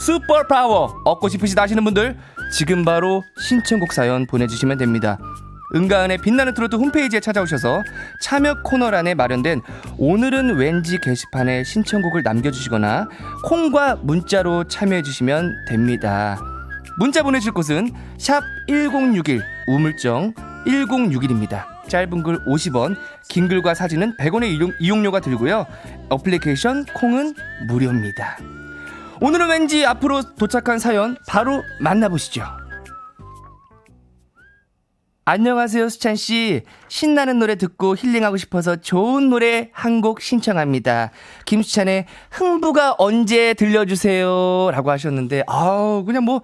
슈퍼 파워 얻고 싶으시다 하시는 분들 지금 바로 신청곡 사연 보내주시면 됩니다. 은가은의 빛나는 트로트 홈페이지에 찾아오셔서 참여 코너란에 마련된 오늘은 왠지 게시판에 신청곡을 남겨주시거나 콩과 문자로 참여해주시면 됩니다. 문자 보내실 곳은 샵 1061 우물정 1061입니다. 짧은 글 50원, 긴 글과 사진은 100원의 이용, 이용료가 들고요. 어플리케이션 콩은 무료입니다. 오늘은 왠지 앞으로 도착한 사연 바로 만나보시죠. 안녕하세요, 수찬 씨. 신나는 노래 듣고 힐링하고 싶어서 좋은 노래 한 곡 신청합니다. 김수찬의 흥부가 언제 들려주세요 라고 하셨는데, 아우 그냥 뭐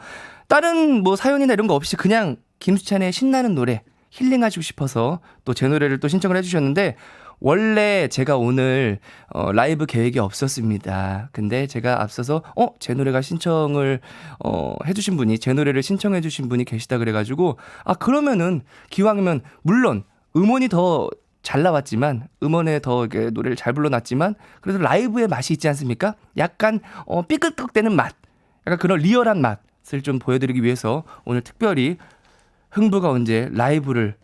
다른 뭐 사연이나 이런 거 없이 그냥 김수찬의 신나는 노래 힐링하시고 싶어서 또 제 노래를 또 신청을 해주셨는데 원래 제가 오늘 어, 라이브 계획이 없었습니다. 근데 제가 앞서서 어 제 노래가 신청을 어, 해주신 분이 제 노래를 신청해주신 분이 계시다 그래가지고 아 그러면은 기왕이면 물론 음원이 더 잘 나왔지만 음원에 더 이렇게 노래를 잘 불러놨지만 그래도 라이브의 맛이 있지 않습니까? 약간 어, 삐끗덕대는 맛, 약간 그런 리얼한 맛을 좀 보여드리기 위해서 오늘 특별히 흥부가 언제 라이브를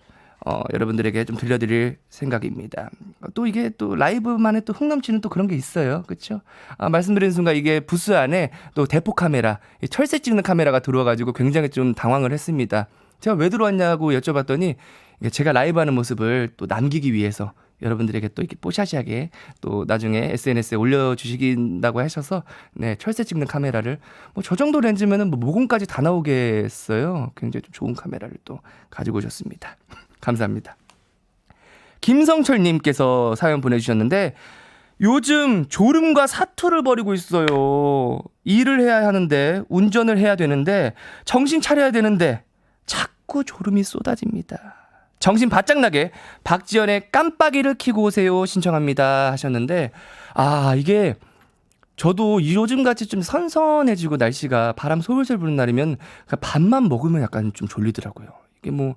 어, 여러분들에게 좀 들려드릴 생각입니다. 또 이게 또 라이브만의 또 흥 넘치는 또 그런 게 있어요. 그렇죠? 아, 말씀드리는 순간 이게 부스 안에 또 대포 카메라, 이 철새 찍는 카메라가 들어와가지고 굉장히 좀 당황을 했습니다. 제가 왜 들어왔냐고 여쭤봤더니 제가 라이브 하는 모습을 또 남기기 위해서 여러분들에게 또 이렇게 뽀샤시하게 또 나중에 SNS에 올려주시긴다고 하셔서 네 철새 찍는 카메라를 뭐 저 정도 렌즈면은 뭐 모공까지 다 나오겠어요. 굉장히 좀 좋은 카메라를 또 가지고 오셨습니다. 감사합니다. 김성철님께서 사연 보내주셨는데 요즘 졸음과 사투를 벌이고 있어요. 일을 해야 하는데 운전을 해야 되는데 정신 차려야 되는데 자꾸 졸음이 쏟아집니다. 정신 바짝 나게 박지연의 깜빡이를 켜고 오세요 신청합니다 하셨는데 아 이게 저도 요즘 같이 좀 선선해지고 날씨가 바람 솔솔 부는 날이면 그냥 밥만 먹으면 약간 좀 졸리더라고요. 이게 뭐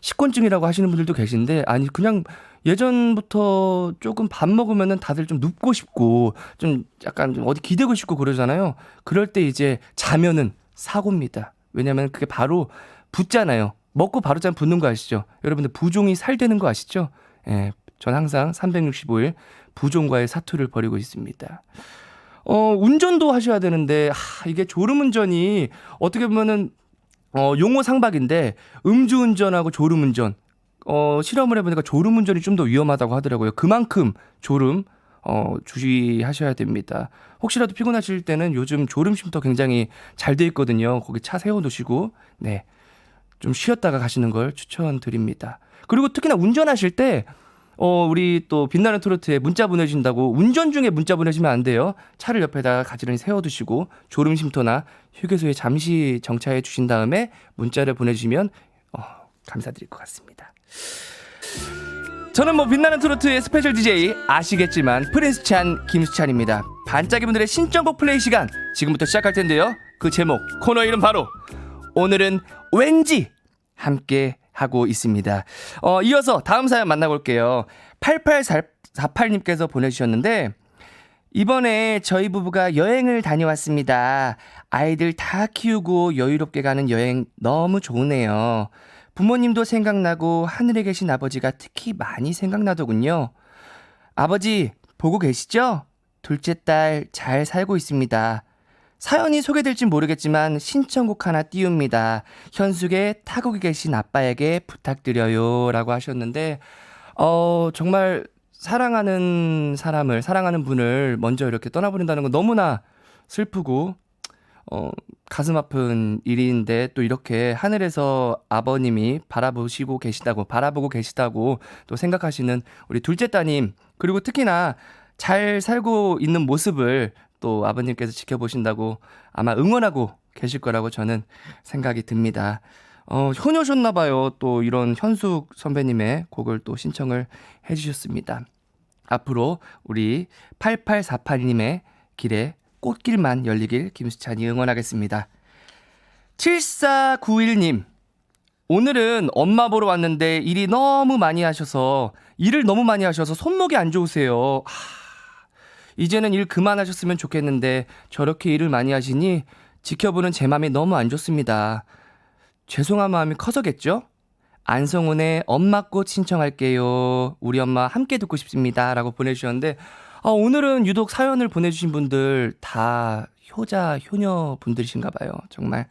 식곤증이라고 하시는 분들도 계신데 아니 그냥 예전부터 조금 밥 먹으면은 다들 좀 눕고 싶고 좀 약간 좀 어디 기대고 싶고 그러잖아요. 그럴 때 이제 자면은 사고입니다. 왜냐면 그게 바로 붙잖아요. 먹고 바로 잠 붙는 거 아시죠? 여러분들 부종이 살되는 거 아시죠? 예. 전 항상 365일 부종과의 사투를 벌이고 있습니다. 어, 운전도 하셔야 되는데, 하, 이게 졸음 운전이 어떻게 보면은, 어, 용어 상박인데, 음주운전하고 졸음운전, 어, 실험을 해보니까 졸음운전이 좀 더 위험하다고 하더라고요. 그만큼 졸음, 어, 주의하셔야 됩니다. 혹시라도 피곤하실 때는 요즘 졸음 쉼터 굉장히 잘 돼 있거든요. 거기 차 세워놓으시고, 네. 좀 쉬었다가 가시는 걸 추천드립니다. 그리고 특히나 운전하실 때, 어, 우리 또 빛나는 트로트에 문자 보내주신다고 운전 중에 문자 보내시면 안 돼요. 차를 옆에다가 가지런히 세워두시고 졸음 쉼터나 휴게소에 잠시 정차해 주신 다음에 문자를 보내주시면 어, 감사드릴 것 같습니다. 저는 뭐 빛나는 트로트의 스페셜 DJ 아시겠지만 프린스 찬 김수찬입니다. 반짝이 분들의 신청곡 플레이 시간 지금부터 시작할 텐데요. 그 제목 코너 이름 바로 오늘은 왠지 함께 하고 있습니다. 어, 이어서 다음 사연 만나볼게요. 8848님께서 보내주셨는데, 이번에 저희 부부가 여행을 다녀왔습니다. 아이들 다 키우고 여유롭게 가는 여행 너무 좋으네요. 부모님도 생각나고 하늘에 계신 아버지가 특히 많이 생각나더군요. 아버지, 보고 계시죠? 둘째 딸 잘 살고 있습니다. 사연이 소개될진 모르겠지만 신청곡 하나 띄웁니다. 현숙의 타국에 계신 아빠에게 부탁드려요. 라고 하셨는데, 어, 정말 사랑하는 사람을, 사랑하는 분을 먼저 이렇게 떠나버린다는 건 너무나 슬프고, 어, 가슴 아픈 일인데 또 이렇게 하늘에서 아버님이 바라보시고 계시다고, 바라보고 계시다고 또 생각하시는 우리 둘째 따님, 그리고 특히나 잘 살고 있는 모습을 또 아버님께서 지켜보신다고 아마 응원하고 계실 거라고 저는 생각이 듭니다. 어, 효녀셨나봐요. 또 이런 현숙 선배님의 곡을 또 신청을 해주셨습니다. 앞으로 우리 8848님의 길에 꽃길만 열리길 김수찬이 응원하겠습니다. 7491님. 오늘은 엄마 보러 왔는데 일이 너무 많이 하셔서 일을 너무 많이 하셔서 손목이 안 좋으세요. 하, 이제는 일 그만하셨으면 좋겠는데 저렇게 일을 많이 하시니 지켜보는 제 마음이 너무 안 좋습니다. 죄송한 마음이 커서겠죠? 안성훈의 엄마꽃 신청할게요. 우리 엄마 함께 듣고 싶습니다. 라고 보내주셨는데, 아, 오늘은 유독 사연을 보내주신 분들 다 효자, 효녀 분들이신가 봐요. 정말.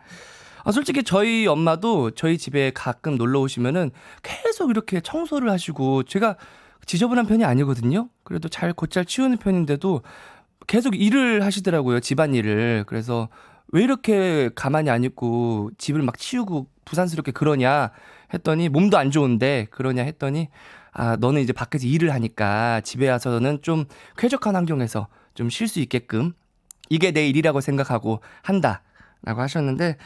아, 솔직히 저희 엄마도 저희 집에 가끔 놀러 오시면은 계속 이렇게 청소를 하시고 제가 지저분한 편이 아니거든요. 그래도 잘 곧잘 치우는 편인데도 계속 일을 하시더라고요. 집안일을. 그래서 왜 이렇게 가만히 안 있고 집을 막 치우고 부산스럽게 그러냐 했더니 몸도 안 좋은데 그러냐 했더니 아, 너는 이제 밖에서 일을 하니까 집에 와서는 좀 쾌적한 환경에서 좀 쉴 수 있게끔 이게 내 일이라고 생각하고 한다. 라고 하셨는데,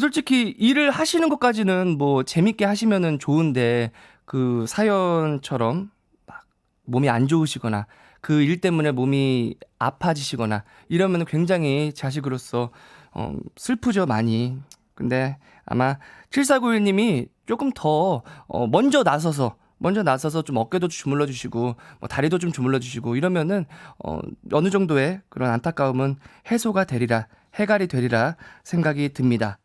솔직히 일을 하시는 것까지는 뭐 재밌게 하시면은 좋은데, 그 사연처럼 막 몸이 안 좋으시거나, 그 일 때문에 몸이 아파지시거나, 이러면 굉장히 자식으로서, 어, 슬프죠, 많이. 근데 아마 7491님이 조금 더, 어, 먼저 나서서, 먼저 나서서 좀 어깨도 주물러 주시고 뭐 다리도 좀 주물러 주시고 이러면은 어 어느 정도의 그런 안타까움은 해소가 되리라 해갈이 되리라 생각이 듭니다.